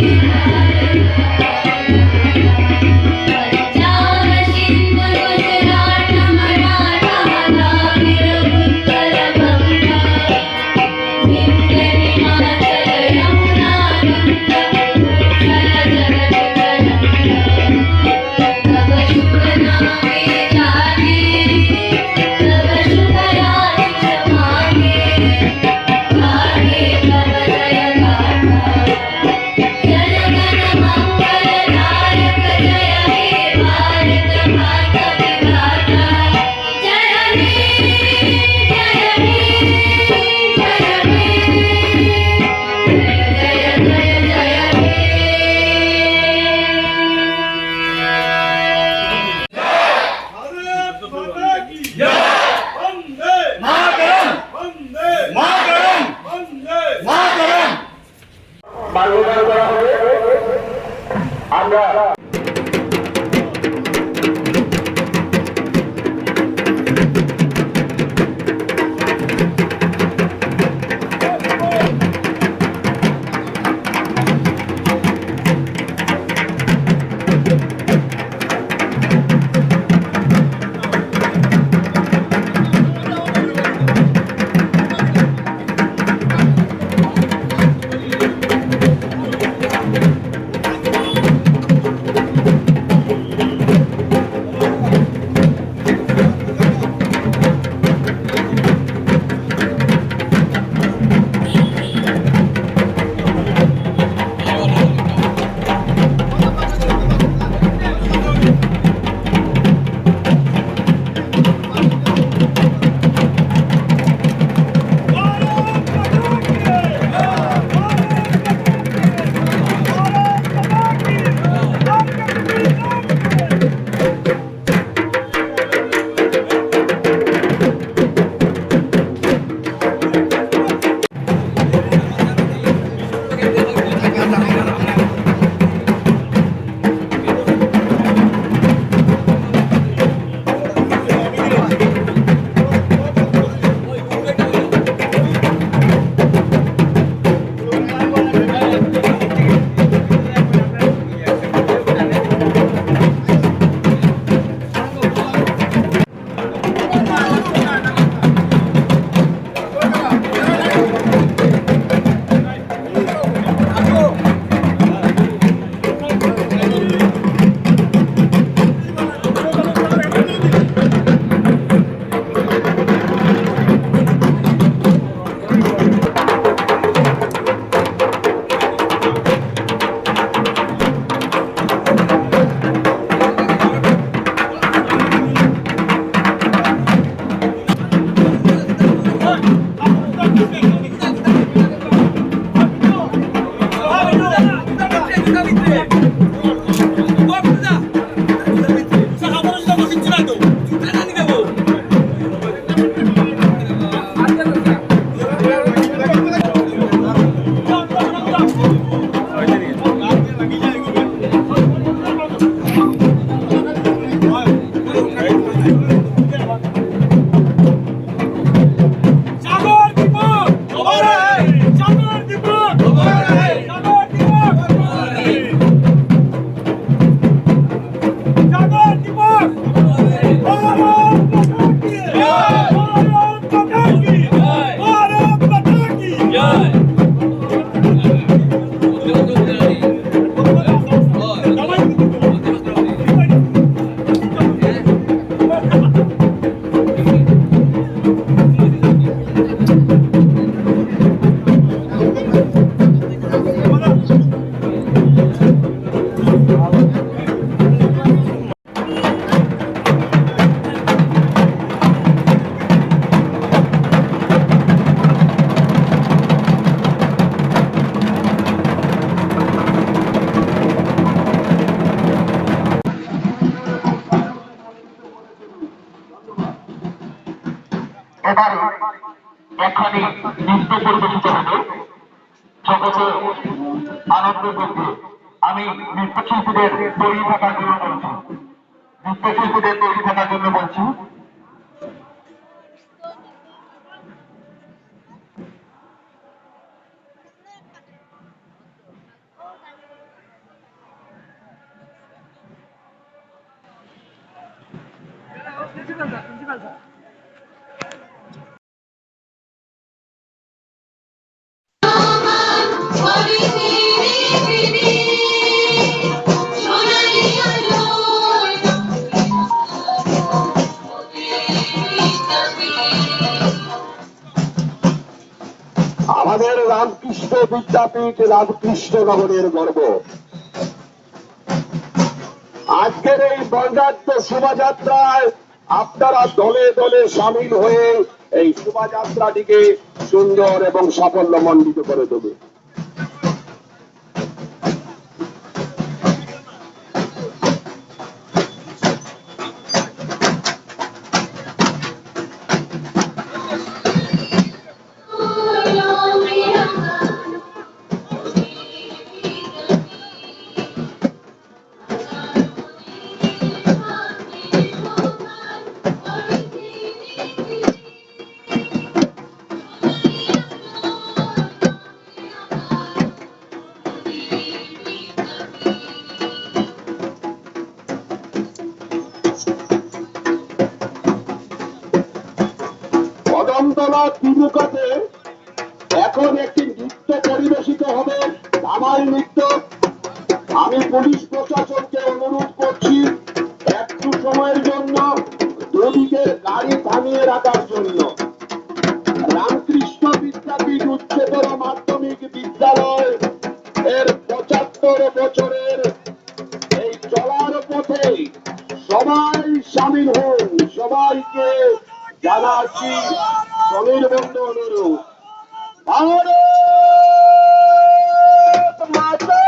Thank you. এবারে এখানে নৃত্য পরিবেশিত হবে। জগতে আনন্দ করতে আমি নৃত্যশিল্পীদের তৈরি থাকার জন্য বলছি। নৃত্যশিল্পীদের তৈরি থাকার জন্য বলছি। Thank you. বিদ্যাপীঠ রামকৃষ্ণ নগরের গর্ব। আজকের এই বর্ণাত্ম শোভাযাত্রায় আপনারা দলে দলে সামিল হয়ে এই শোভাযাত্রাটিকে সুন্দর এবং সাফল্য মণ্ডিত করে দেবে কদমতলা তিমুকাতে সবাই সামিল হন সবাইকে জানাচ্ছি স্বনির্বন্ধ অনুরোধ ভারত মাতা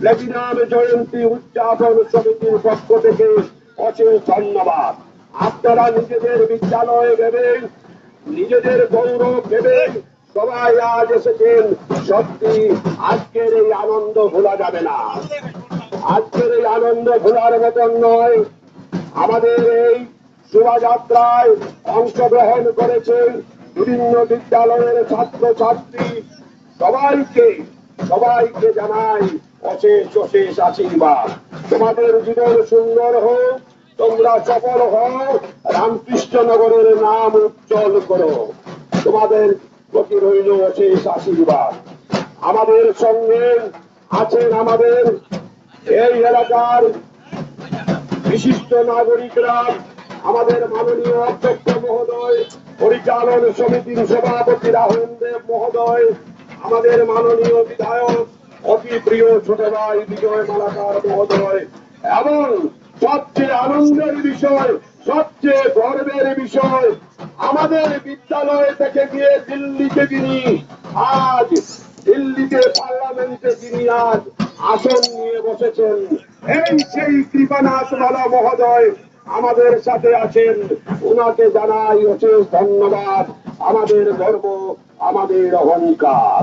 প্লেটিনাম জয়ন্তী উদযাপন সমিতির পক্ষ থেকে অশেষ ধন্যবাদ। আপনারা নিজেদের বিদ্যালয়ে ভেবেন নিজেদের গৌরব ভেবেন সবাই আজ এসেছেন। সত্যি, আজকের এই আনন্দ ভোলা যাবে না। আজকের এই আনন্দ ভোলার মতন নয়। আমাদের এই শোভাযাত্রায় অংশগ্রহণ করেছেন বিভিন্ন বিদ্যালয়ের ছাত্র ছাত্রী সবাইকে সবাইকে জানাই অশেষ অশেষ আশীর্বাদ তোমাদের জীবন সুন্দর হোক, তোমরা সফল হও রামকৃষ্ণনগরের নাম উজ্জ্বল করো। তোমাদের প্রতি রইল অশেষ আশীর্বাদ। আমাদের সঙ্গে আছেন আমাদের এই এলাকার বিশিষ্ট নাগরিকরা, আমাদের মাননীয় অধ্যক্ষ মহোদয়, পরিচালন সমিতির সভাপতি রাহুল দেব মহোদয়, আমাদের মাননীয় বিধায়ক অতি প্রিয় ছোট ভাই, বিজয় মালাকার মহোদয়, এবং সবচেয়ে আনন্দের বিষয়, সবচেয়ে গর্বের বিষয়, আমাদের বিদ্যালয় থেকে গিয়ে দিল্লিতে তিনি, আজ দিল্লিতে পার্লামেন্টে তিনি আজ আসন নিয়ে বসেছেন। এই সেই কৃপানাথ মালা মহোদয় আমাদের সাথে আছেন। ওনাকে জানাই অশেষ ধন্যবাদ। আমাদের গর্ব, আমাদের অহংকার।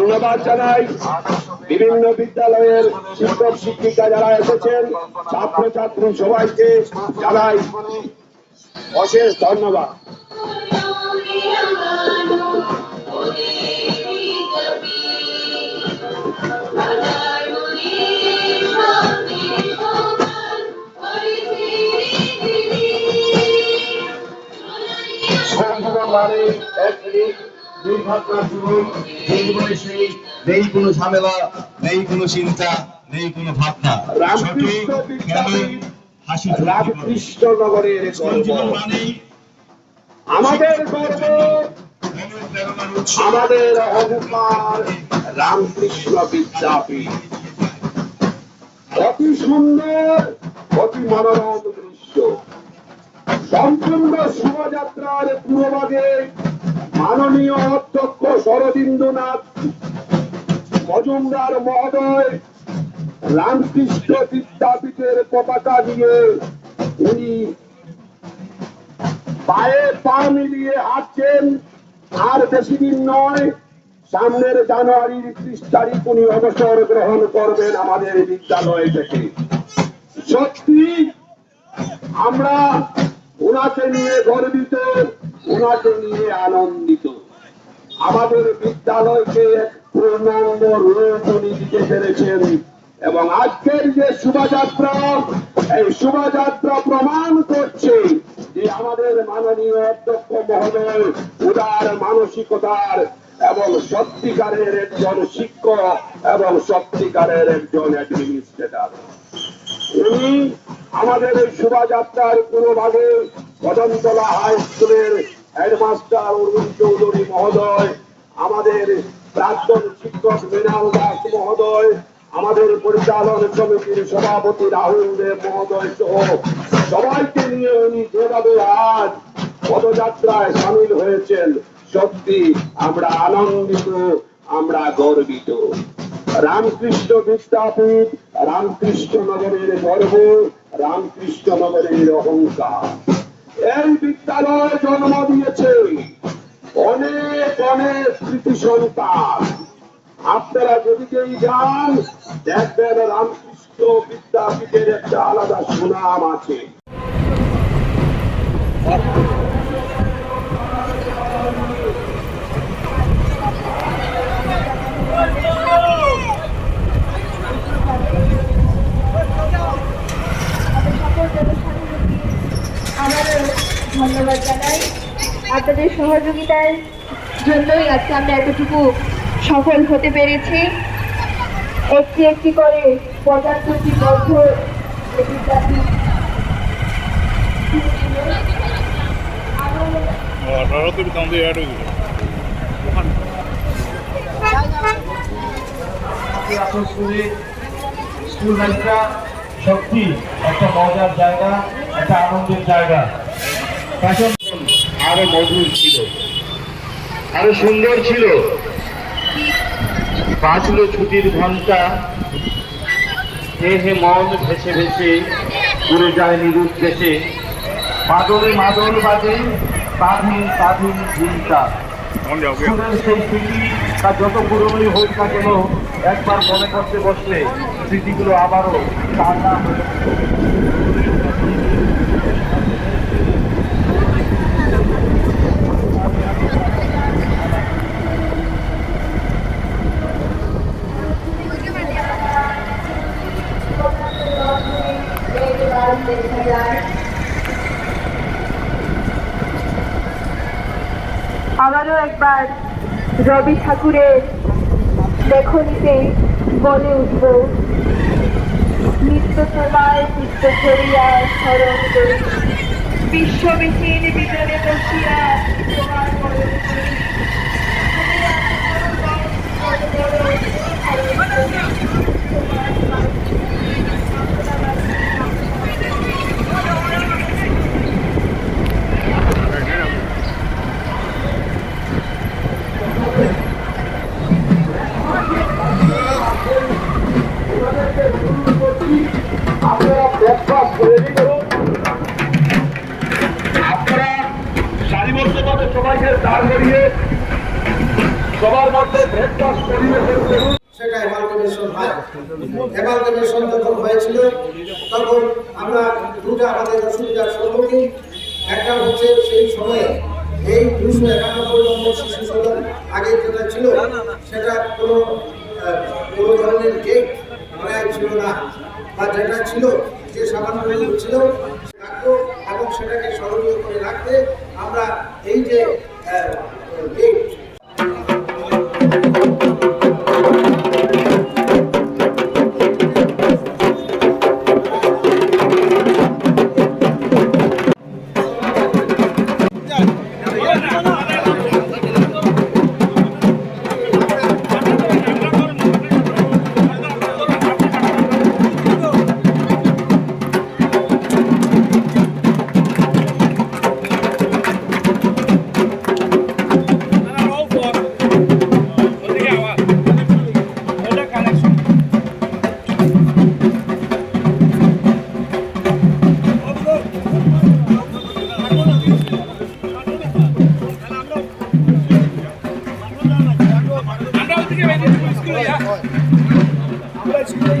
ধন্যবাদ জানাই। বিভিন্ন বিদ্যালয়ের শিক্ষক, শিক্ষিকা যারা এসেছেন, ছাত্রছাত্রী সবাইকে জানাই অশেষ ধন্যবাদ। সংযুগম মানে এক মিনিট জীবন এই জীবনে সেই নেই কোনো ঝামেলা নেই কোনো চিন্তা নেই কোনো ভাবনা। রামকৃষ্ণ বিদ্যাপীঠ হাসি রামকৃষ্ণ নগরের গর্ব। সংজীবন আমাদের গর্ব মনের প্রেরণার উৎস আমাদের অহংকার রামকৃষ্ণ বিদ্যাপীঠ। অতি সুন্দর অতি মনোরম দৃশ্য। সম্পূর্ণ শোভাযাত্রার পূর্বভাগে মাননীয় অধ্যক্ষ শরদিন্দ্রনাথ মজুমদার মহোদয়, রামকৃষ্ণ বিদ্যাপীঠের পতাকা দিয়ে উনি পায়ে পা মিলিয়ে হাঁটছেন। আর বেশি দিন নয়, সামনের জানুয়ারির ত্রিশ তারিখ উনি অবসর গ্রহণ করবেন আমাদের বিদ্যালয় থেকে। সত্যি আমরা ওনাকে নিয়ে গর্বিত। ওনাকে নিয়ে আনন্দিত। আমাদের বিদ্যালয়কে এক পূর্ণাঙ্গ রূপ উনি দিতে পেরেছেন। এবং আজকের যে শোভাযাত্রা, এই শোভাযাত্রা প্রমাণ করছে যে আমাদের মাননীয় অধ্যক্ষ মহোদয় উদার মানসিকতার এবং সত্যিকারের একজন শিক্ষক এবং সত্যিকারের একজন অ্যাডমিনিস্ট্রেটর। উনি আমাদের এই শোভাযাত্রার কোনো ভাগে কদমতলা হাই স্কুলের হেডমাস্টার অরুণ চৌধুরী মহোদয়, আমাদের প্রাক্তন শিক্ষক মৃণাল দাস মহোদয়, আমাদের পরিচালন সমিতির সভাপতি রাহুল দেব মহোদয় সহ সবাইকে নিয়ে উনি যেভাবে আজ পদযাত্রায় সামিল হয়েছেন, সত্যি আমরা আনন্দিত, আমরা গর্বিত। রামকৃষ্ণ বিদ্যাপীঠ, রামকৃষ্ণ নগরের গর্ব রামকৃষ্ণ নগরের অহংকার। এই বিদ্যালয় জন্ম দিয়েছে অনেক অনেক স্মৃতি সন্তান। আপনারা যদি কেউ যান, দেখবেন রামকৃষ্ণ বিদ্যাপীঠের একটা আলাদা সুনাম আছে। ধন্যবাদ জানাই। আপনাদের সহযোগিতার জন্যই আজকে আমরা এতটুকু সফল হতে পেরেছি। একটি একটি করে পঁচাত্তরটি সত্যি একটা মজার জায়গা, একটা আনন্দের জায়গা। আরও মধুর ছিল। আরও সুন্দর ছিল। বাজলো ছুটির ঘণ্টা। হে হে মন ভেসে ভেসে উড়ে যায় নিরুপ দেশে মাদলে মাদল বাজে স্বাধীন স্বাধীন চিন্তা সুরের সেই স্মৃতি তা যত পুরনোই হোক না কেন একবার মনে করতে বসলে স্মৃতিগুলো আবারও হয়ে ওঠে। দেখা যায় আবারও একবার রবি ঠাকুরের লেখনীতে বলে উঠব নিত্য সময় চিত্ত ধরিয়া স্মরণ করি বিশ্ববিহীন বিজনে বসিয়া তোমার। আমরা দুটা আমাদের অসুবিধার সম্মুখীন। একটা হচ্ছে সেই সময়ে এই দুশো একানব্বই নম্বর শিশু সদন আগে যেটা ছিল, সেটা কোনো কোনো ধরনের গেট মানে ছিল না। বা যেটা ছিল, যে সামান্য ছিল রাখব এবং সেটাকে স্মরণীয় করে রাখতে আমরা এই যে গেট আমরা ওদিকে স্কুলে যা আমরা স্কুলে